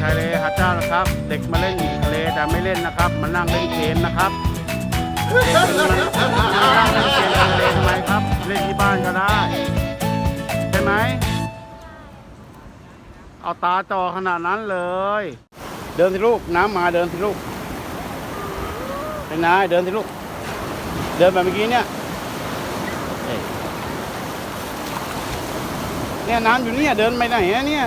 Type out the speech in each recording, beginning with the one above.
ชายเลหาเจ้านะครับ เด็กมาเล่นทะเลแต่ไม่เล่นนะครับ มานั่งเล่นเกมนะครับเด็กมาเล่นเกมทะเลทำไมครับ เล่นที่บ้านก็ได้ ใช่ไหมเอาตาจอขนาดนั้นเลย เดินสิลูกน้ำมาเดินสิลูกเป็นนายเดินสิลูก เดินแบบเมื่อกี้เนี่ยเนี่ยน้ำอยู่เนี่ยเดินไปไหนเนี่ย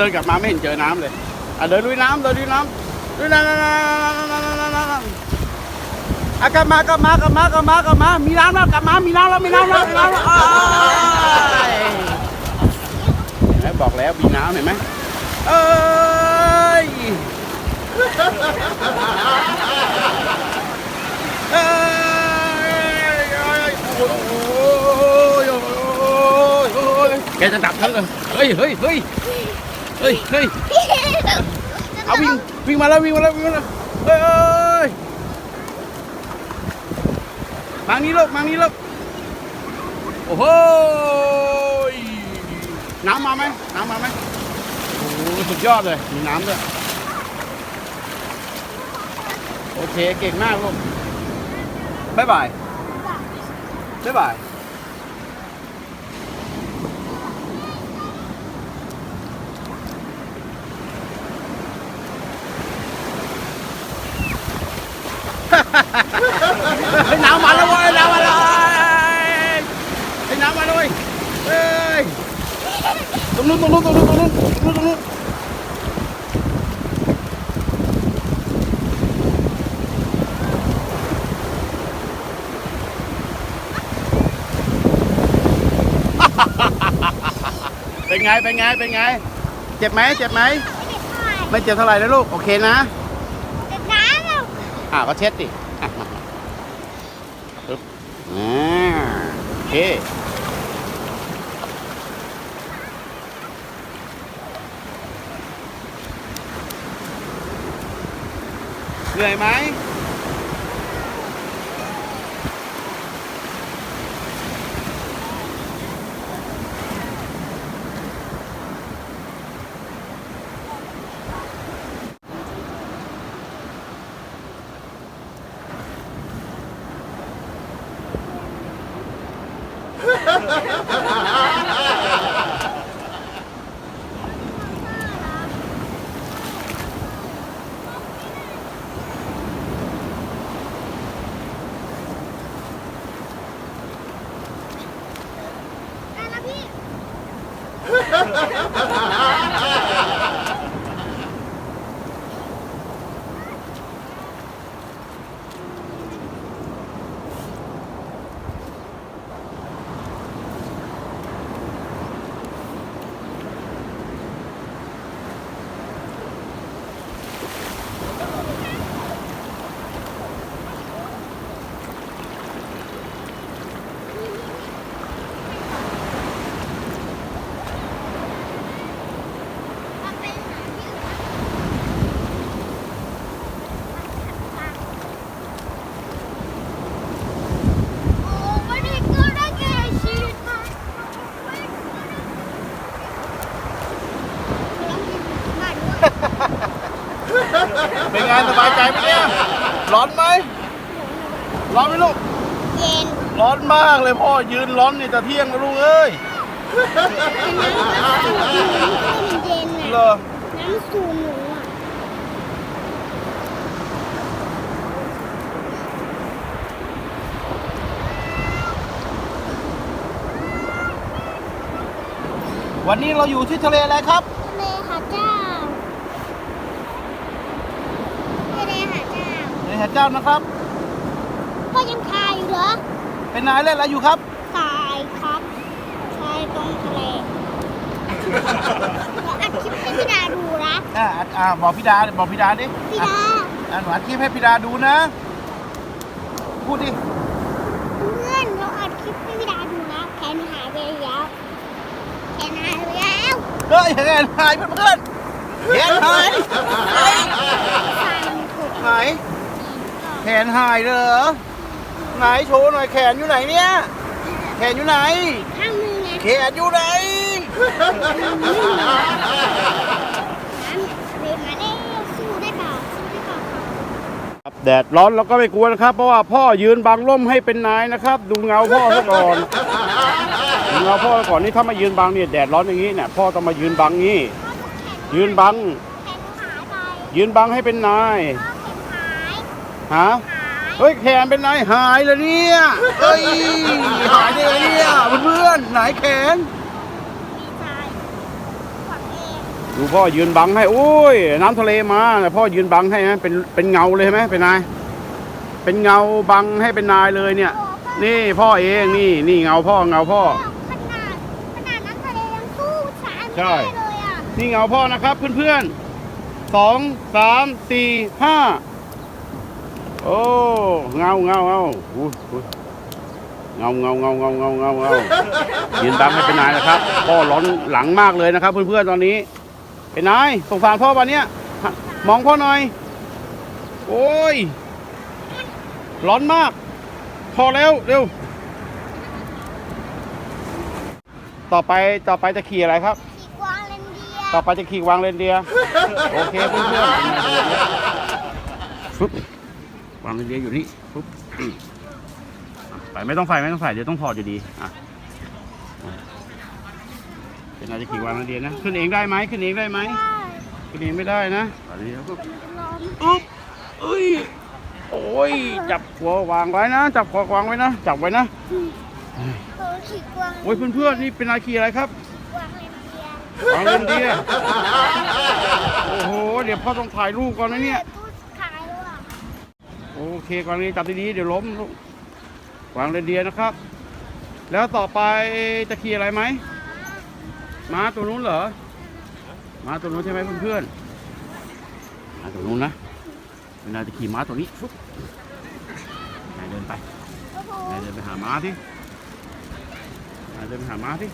ดินกลับมาไม่เห็นเจอน้ำเลยอะเดินลุยน้ำเดินลุยน้ำลุยน้ำอะกลับมากลับมากลับมากลับมากลับมา มีน้ำแล้วกลับมา มีน้ำแล้วมีน้ำแล้วมีน้ำแล้วเห็นไหมบอกแล้วมีน้ำเห็นไหมเอ้ยเอ้ยโอ้โหแกจะดับทั้งเลยเฮ้ยเฮ้ยเฮ้ย เฮ้ยเฮ้ยเอาวิ่งวิ่งมาแล้ววิ่งมาแล้ววิ่งมาแล้วเฮ้ยเฮ้ยมานี้ลูกมานี้ลูกโอ้โหยน้ำมาไหมน้ำมาไหมโอ้โหสุดยอดเลยมีน้ำด้วยโอเคเก่งมากลูกบ๊ายบายบ๊ายบาย เฮ้ยน้ำมาแล้วเว้ยน้ำมาแล้วเฮ้ยน้ำมาแล้วเว้ยเฮ้ยตรงนู้นตรงนู้นตรงนู้นตรงนู้นตรงนู้นตรงนู้นเป็นไง เป็นไง เป็นไง เจ็บไหมเจ็บไหม ไม่เจ็บเท่าไหร่นะลูก โอเคนะเด็กน้ำเราอ่าก็เช็ดดิอะมามาปึ๊บ อ่าโอเคเหนื่อยไหม Yeah. ไงสบายใจไหมเนี่ยร้อนไหมร้อนไหมลูกเย็นร้อนมากเลยพ่อยืนร้อนนี่จะเที่ยงแล้วลูกเอ้ยน้ำสูบหนูมันเย็นเหรอะอน้ำสูบหนูอะวันนี้เราอยู่ที่ทะเลอะไรครับ ทะเลหาเจ้าทะ เลหาเจ้าทะเลหาดเจ้านะครับ พ่อยังทายอยู่เหรอเป็นนายเล่นอะไรอยู่ครับตายครับทายตรงทะเลเราอัดคลิปให้พี่ดาดูนะอ่าอ่าอ่าบอกพี่ดาบอกพี่ดาดิพี่อะดาอ่าหนูอัดคลิปให้พี่ดาดูนะ พูดดิ เพื่อนเราอัดคลิปให้พี่ดาดูนะแขนหายไปแล้วแขนหายไปแล้ว เฮ้ยแขนหายเพื่อนๆแขนหายฟันถูก ไหน แขนหายเลยเหรอไหนโชว์หน่อยแขนอยู่ไหนเนี่ย แขนอยู่ไหน ข้างมือไงแขนอยู่ไหนน้ำเลยมาได้สู้ได้เปล่าสู้ได้เปล่าครับครับแดดร้อนเราก็ไม่กลัวนะครับ เพราะว่าพ่อยืนบังร่มให้เป็นนายนะครับ ดูเงาพ่อซะก่อนดูเงาพ่อซะก่อนนี่ถ้ามายืนบังเนี่ยแดดร้อนอย่างนี้เนี่ยพ่อต้องมายืนบังงี้ยืนบัง แขนหายไปยืนบังให้เป็นนายแขนหาย ฮะหายเฮ้ยแขนเป็นนายหายเลยเนี่ยเฮ้ยหายได้ไงเนี่ยเพื่อนๆไหนแขนดีใจฝังเองดูพ่อยืนบังให้โอ้ย น้ำทะเลมาแต่พ่อยืนบังให้นะเป็นเป็นเงาเลยใช่ไหมเป็นนาย เป็นเงาบังให้เป็นนายเลยเนี่ย นี่พ่อเองนี่นี่เงาพ่อเงาพ่อขนาดขนาดนั้นทะเลยังสู้ช้าไม่ใช่ได้เลยอะนี่เงาพ่อนะครับเพื่อนๆสองสามสี่ห้า โอ้เงาเงาเงาอุ้ยอุ้ยเงาเงาเงาเงาเงาเงาเงายืนบังให้เป็นนายนะครับพ่อร้อนหลังมากเลยนะครับ เพื่อนๆตอนนี้ เป็นนายสงสารพ่อวันเนี้ยฮะมองพ่อหน่อย โอ้ย ร้อนมาก พอแล้วเร็ว ต่อไปต่อไปจะขี่อะไรครับขี่กวางเลนเดียต่อไปจะขี่วางเรนเดียร์โอเคเพื่อนๆ ฟึบวางเรนเดียร์อยู่นี่ฟึบอืมอะไปไม่ต้องใส่ไม่ต้องใส่เดี๋ยวต้องถอดอยู่ดีอะอะเป็นอะไรจะขี่วางเรนเดียร์นะขึ้นเองได้ไหมขึ้นเองได้ไหมขึ้นเองไม่ได้นะตอนนี้ก็ร้อนอุ๊บเอ้ยโอ้ยจับหัววางไว้นะจับคอวางไว้นะจับไว้นะเออขี่กวางโอ้ยเพื่อนๆนี่เป็นอะไรขี่อะไรครับกวางเลนเดียวางเรนเดียร์โอ้โหเดี๋ยวพ่อต้องถ่ายรูปก่อนนะเนี่ยตู้ขายแล้วอะ โอเคกวางนี้จับดีๆเดี๋ยวล้มกวางเรนเดียนะครับ แล้วต่อไปจะขี่อะไรไหมม้าตัวนู้นเหรอม้าตัวนู้นใช่ไหมเพื่อนๆม้าตัวนู้นนะเวลาจะขี่ม้าตัวนี้ฟุ๊บนายเดินไปนายเดินไปหาม้าที่นายเดินไปหาม้าที่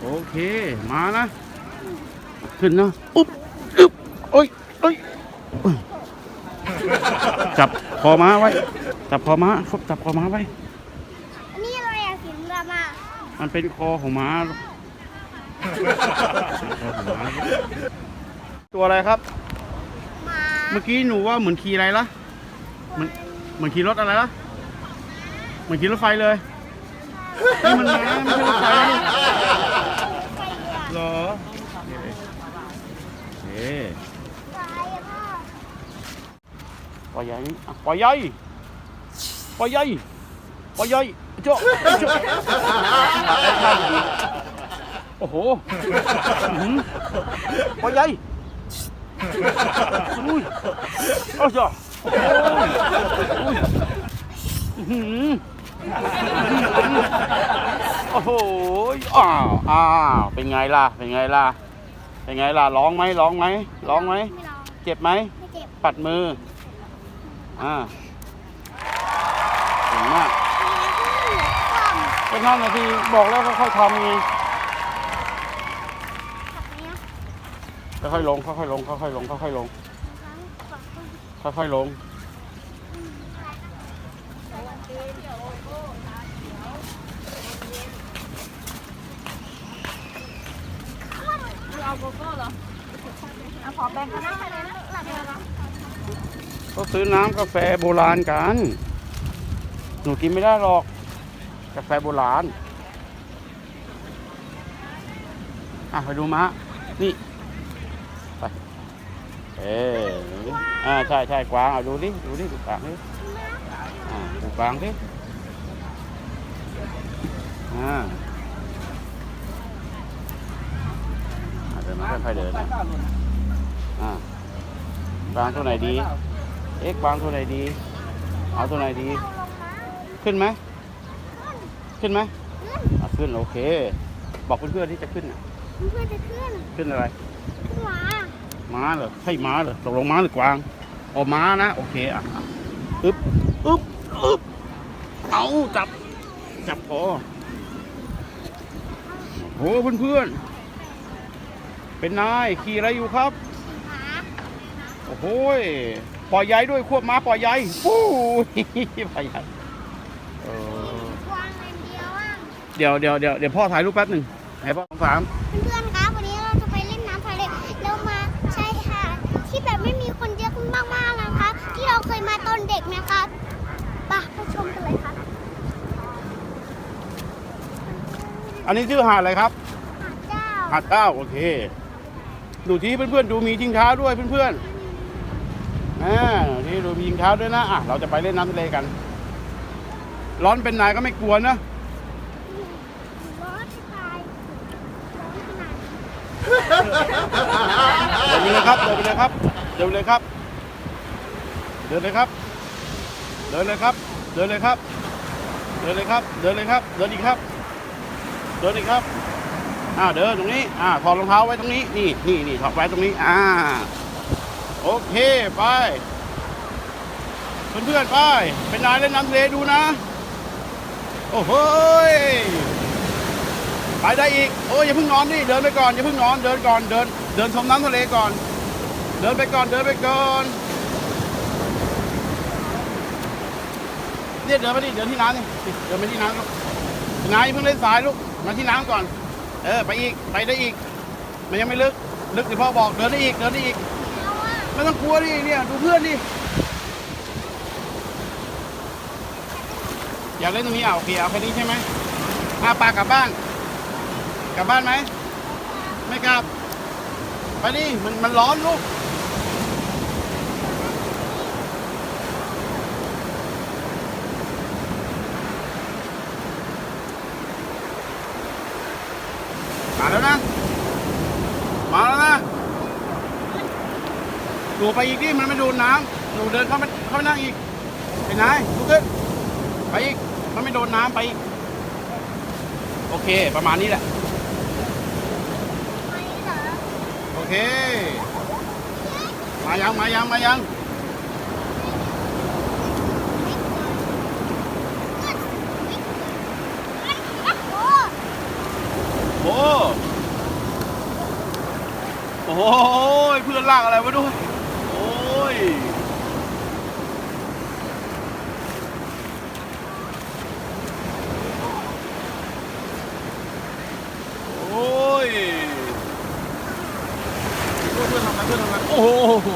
โอเค มานะ ขึ้นนะอุ๊บอึ๊บโอ้ยโอ้ย จับคอม้าไว้ จับคอม้าฟบจับคอม้าไว้ อันนี้อะไรอะสีดำอะมันเป็นคอของม้าลูกคอของม้า ตัวอะไรครับ หมาเมื่อกี้หนูว่าเหมือนขี่อะไรล่ะ เหมือนเหมือนขี่รถอะไรล่ะ เหมือนขี่รถไฟเลย นี่มันม้าไม่ใช่รถไฟนะลูก ไฟอะเหรอเอ๊ะ ไฟอะพ่อ ปล่อยใหญ่นี่อะปล่อยใหญ่ปล่อยใหญ่ปล่อยใหญ่เจ้าเจ้าแอคชั่นดีโอ้โหอื้อหือปล่อยใหญ่อุ้ยเอาจ้ะโอ้ยอุ้ยอื้อหือโอ้โหอ้าวอ้าวเป็นไงล่ะเป็นไงล่ะเป็นไงล่ะร้องไหมร้องไหมร้องไหม ไม่ร้องเจ็บไหม ไม่เจ็บ ปัดมือ อ่าเก่งมากกล่อมก็นั่นนะที่บอกแล้วก็ค่อยๆทำไงค่อยๆลงค่อยๆลงค่อยๆลงค่อยๆลงค่อยๆลงเอาโกโก้เหรอเอาขอแบ่งกันนะเลยนะหลับเลยนะ ก็ซื้อน้ำกาแฟโบราณกัน หนูกินไม่ได้หรอก กาแฟโบราณ อะไปดูมะนี่ ไป เออดูดิอ่าใช่ใช่กวางเอาดูดิ ดูดิดูกวางดิอ่าดูกวางดิ อ่อ่าเดินมาค่อยๆเดินนะอ่ากวางตัวไหนดี เอ๊ะกวางตัวไหนดีกเอาตัวไหนดีเอาลงมาขึ้นไหม ขึ้นไหมขึ้นอะขึ้นโอเค บอกเพื่อนๆที่จะขึ้นอะเพื่อนจะขึ้น ขึ้นอะไร ขึ้นมาม้าเหรอ ใช่ม้าเหรอ ตกลงม้าหรือกวางอ๋อม้านะ โอเคอะอะอึ๊บอึ๊บอึ๊บเอาจับ จับคอโอ้เพื่อนๆ เป็นนายขี่อะไรอยู่ครับขาโอ้โหย ปล่อยใยด้วยควบม้าปล่อยใยฟู้ปล่อยใยเออวางอันเดียวอะเดี๋ยวเดี๋ยวเดี๋ยวเดี๋ยวพ่อถ่ายรูปแป๊บหนึ่งให้พ่อสองสามเพื่อนๆครับวันนี้เราจะไปเล่นน้ำทะเลเรามาชายหาดที่แบบไม่มีคนเยอะมากๆนะคะ ที่เราเคยมาตอนเด็กนะครับไปไปชมกันเลยครับอันนี้ชื่อหาดอะไรครับหาดเจ้าหาดเก้าโอเค ดูที่เพื่อนๆดูมีชิงช้าด้วยเพื่อนๆ อ่าที่ดูมีชิงช้าด้วยนะอะเราจะไปเล่นน้ำทะเลกัน ร้อนเป็นนายก็ไม่กลัวนะร้อนจะตายร้อนขนาดนี้เดินไปเลยครับ เดินไปเลยครับ เดินไปเลยครับ เดินเลยครับ เดินเลยครับ เดินเลยครับ เดินเลยครับ เดินเลยครับ เดินอีกครับ เดินอีกครับ อ่าเดินตรงนี้ อ่าถอดรองเท้าไว้ตรงนี้ นี่นี่นี่ถอดไว้ตรงนี้ อ่า โอเค ไปเพื่อนๆไปเป็นนายเล่นน้ำทะเลดูนะ โอ้โหไปได้อีกโอ้ยอย่าเพิ่งนอนดิเดินไปก่อนอย่าเพิ่งนอนเดินก่อนเดิน เดินชมน้ำทะเลก่อน เดินไปก่อนเดินไปก่อนเนี่ยเดินไปดิเดินที่น้ำนี่เดินไปที่น้ำลูกน้ำอย่าเพิ่งเล่นสายลูกมาที่น้ำก่อน เออไปอีกไปได้อีก มันยังไม่ลึก ลึกเดี๋ยวพ่อบอกเดินได้อีกเดินได้อีก ไม่ต้องกลัวดิเนี่ยดูเพื่อนดิอยากเล่นตรงนี้อะโอเคเอาแค่นี้ใช่ไหมอาปากกลับบ้าน กลับบ้านไหม ไม่กลับ ไปดิมันมันร้อนลูกมาแล้วนะ มาแล้วนะ หนูไปอีกดิมันไม่โดนน้ำหนูเดินเข้าไปเข้าไปนั่งอีกไปไหนลุกขึ้นไปอีกมันไม่โดนน้ำไปอีกโอเค ประมาณนี้แหละ โอเค มายัง มายัง มายัง โอ้โอ้โหเพื่อนลากอะไรมาด้วย โอ้ย โอ้ยเพื่อนทำอะไรเพื่อนทำอะไรโอ้โห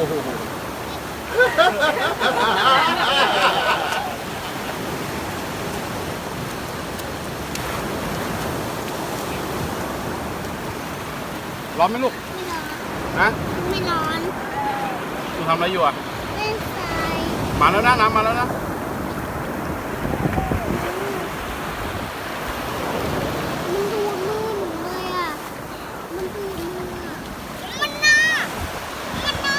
ร้อนไหมลูก ไม่ร้อน ฮะไม่ร้อนหนูทำอะไรอยู่อะ เล่นทราย มาแล้วนะน้ำมาแล้วนะ มันดูดมือหนูเลยอะ มันดูดมืออะ มันน่ามันน่า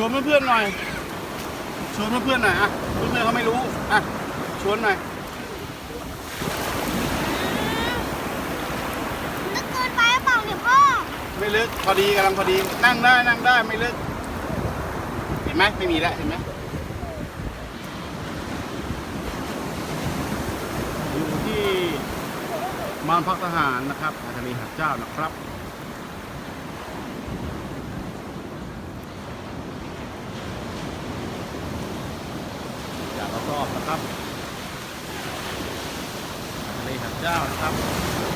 ชวนเพื่อนๆหน่อย ชวนเพื่อนๆหน่อยอะเพื่อนๆเขาไม่รู้อะชวนหน่อยลึกเกินไปหรือเปล่าเนี่ยพ่อ ไม่ลึกพอดีกำลังพอดีนั่งได้นั่งได้ไม่ลึกเห็นไหมไม่มีแล้วเห็นไหมอยู่ที่มานพักทหารนะครับทะเลหาดเจ้านะครับ อบนะครับทะเลหัดเจ้านะครับ